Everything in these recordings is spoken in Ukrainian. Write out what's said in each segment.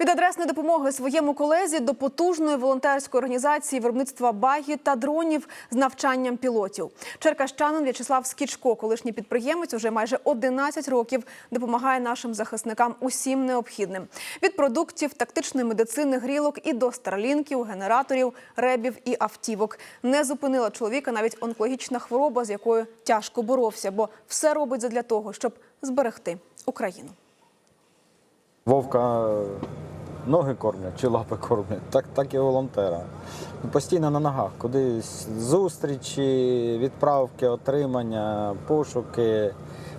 Від адресної допомоги своєму колезі до потужної волонтерської організації виробництва багі та дронів з навчанням пілотів. Черкащанин В'ячеслав Скічко, колишній підприємець, уже майже 11 років допомагає нашим захисникам усім необхідним: від продуктів, тактичної медицини, грілок і до старлінків, генераторів, ребів і автівок. Не зупинила чоловіка навіть онкологічна хвороба, з якою тяжко боровся, бо все робить задля того, щоб зберегти Україну. Вовка ноги кормлять чи лапи кормлять, так, так і волонтера. Постійно на ногах, кудись зустрічі, відправки, отримання, пошуки,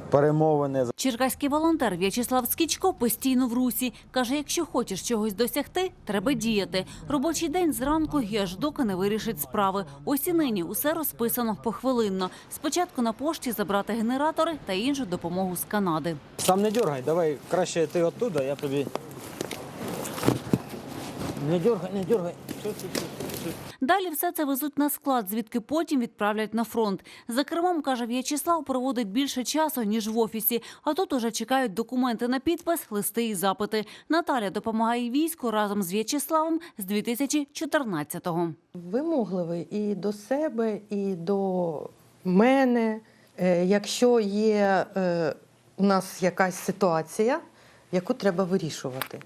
перемовини. Черкаський волонтер В'ячеслав Скічко постійно в русі. Каже, якщо хочеш чогось досягти, треба діяти. Робочий день зранку і аж доки не вирішить справи. Ось і нині усе розписано похвилинно. Спочатку на пошті забрати генератори та іншу допомогу з Канади. Сам не дергай, давай краще ти оттуда, я тобі. Не дергай, не дергай. Далі все це везуть на склад, звідки потім відправлять на фронт. За кермом, каже В'ячеслав, проводить більше часу, ніж в офісі. А тут уже чекають документи на підпис, листи і запити. Наталя допомагає війську разом з В'ячеславом з 2014-го. вимогливий і до себе, і до мене. Е, Якщо є е, у нас якась ситуація, яку треба вирішувати.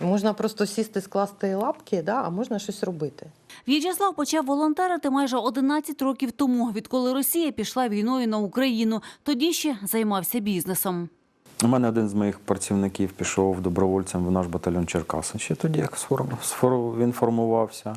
Можна просто сісти, скласти лапки, да, а можна щось робити. В'ячеслав почав волонтерити майже 11 років тому, відколи Росія пішла війною на Україну. Тоді ще займався бізнесом. У мене один з моїх працівників пішов добровольцем в наш батальйон Черкаси. Ще тоді, як він формувався.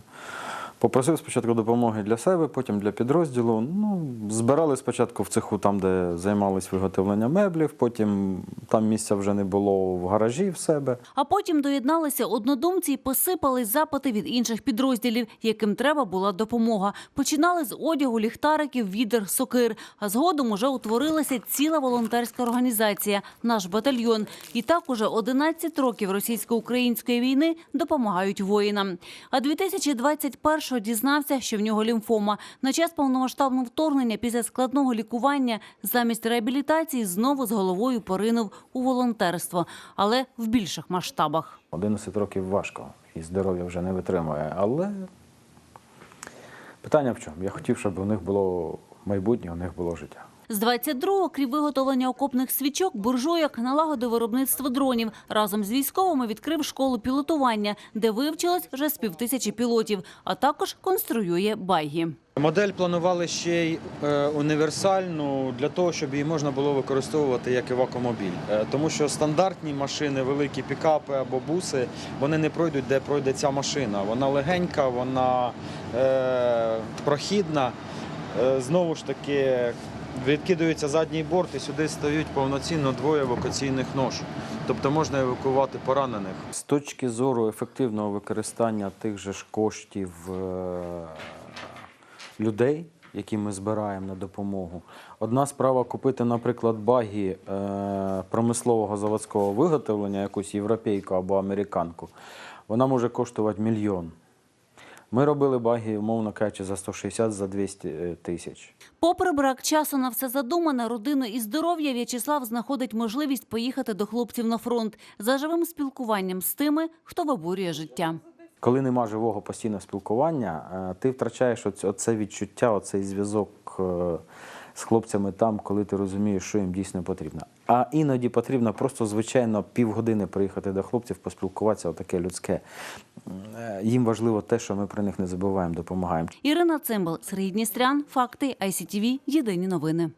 Попросив спочатку допомоги для себе, потім для підрозділу. Ну, збирали спочатку в цеху, там, де займалися виготовленням меблів, потім там місця вже не було в гаражі в себе. А потім доєдналися однодумці і посипались запити від інших підрозділів, яким треба була допомога. Починали з одягу, ліхтариків, відер, сокир. А згодом уже утворилася ціла волонтерська організація наш батальйон. І так уже 11 років російсько-української війни допомагають воїнам. А 2021-го дізнався, що в нього лімфома. На час повномасштабного вторгнення після складного лікування замість реабілітації знову з головою поринув у волонтерство, але в більших масштабах. 11 років важко, і здоров'я вже не витримує. Але питання в чому? Я хотів, щоб у них було майбутнє, у них було життя. З 22-го, крім виготовлення окопних свічок, буржуяк налагодив виробництво дронів. Разом з військовими відкрив школу пілотування, де вивчилось вже з півтисячі пілотів, а також конструює байги. Модель планували ще й е, універсальну для того, щоб її можна було використовувати як евакомобіль. Е, тому що стандартні машини, великі пікапи або буси, вони не пройдуть, де пройде ця машина. Вона легенька, вона е, прохідна. Е, знову ж таки, відкидується задній борт і сюди стають повноцінно двоє евакуаційних нож. Тобто можна евакувати поранених. З точки зору ефективного використання тих же ж коштів е, людей, які ми збираємо на допомогу, одна справа купити, наприклад, багі е, промислового заводського виготовлення, якусь європейку або американку, вона може коштувати мільйон. Ми робили баги, умовно кажучи, за 160 за 200 тисяч. Попри брак часу на все задумане, родину і здоров'я В'ячеслав знаходить можливість поїхати до хлопців на фронт за живим спілкуванням з тими, хто виборює життя. Коли нема живого постійного спілкування, е, ти втрачаєш оце відчуття, оцей зв'язок е, з хлопцями там, коли ти розумієш, що їм дійсно потрібно. А іноді потрібно просто, звичайно, півгодини приїхати до хлопців, поспілкуватися, отаке людське. Е, Їм важливо те, що ми про них не забуваємо, допомагаємо. Ірина Цимбал, Сергій Дністрян, Факти, ICTV, Єдині новини.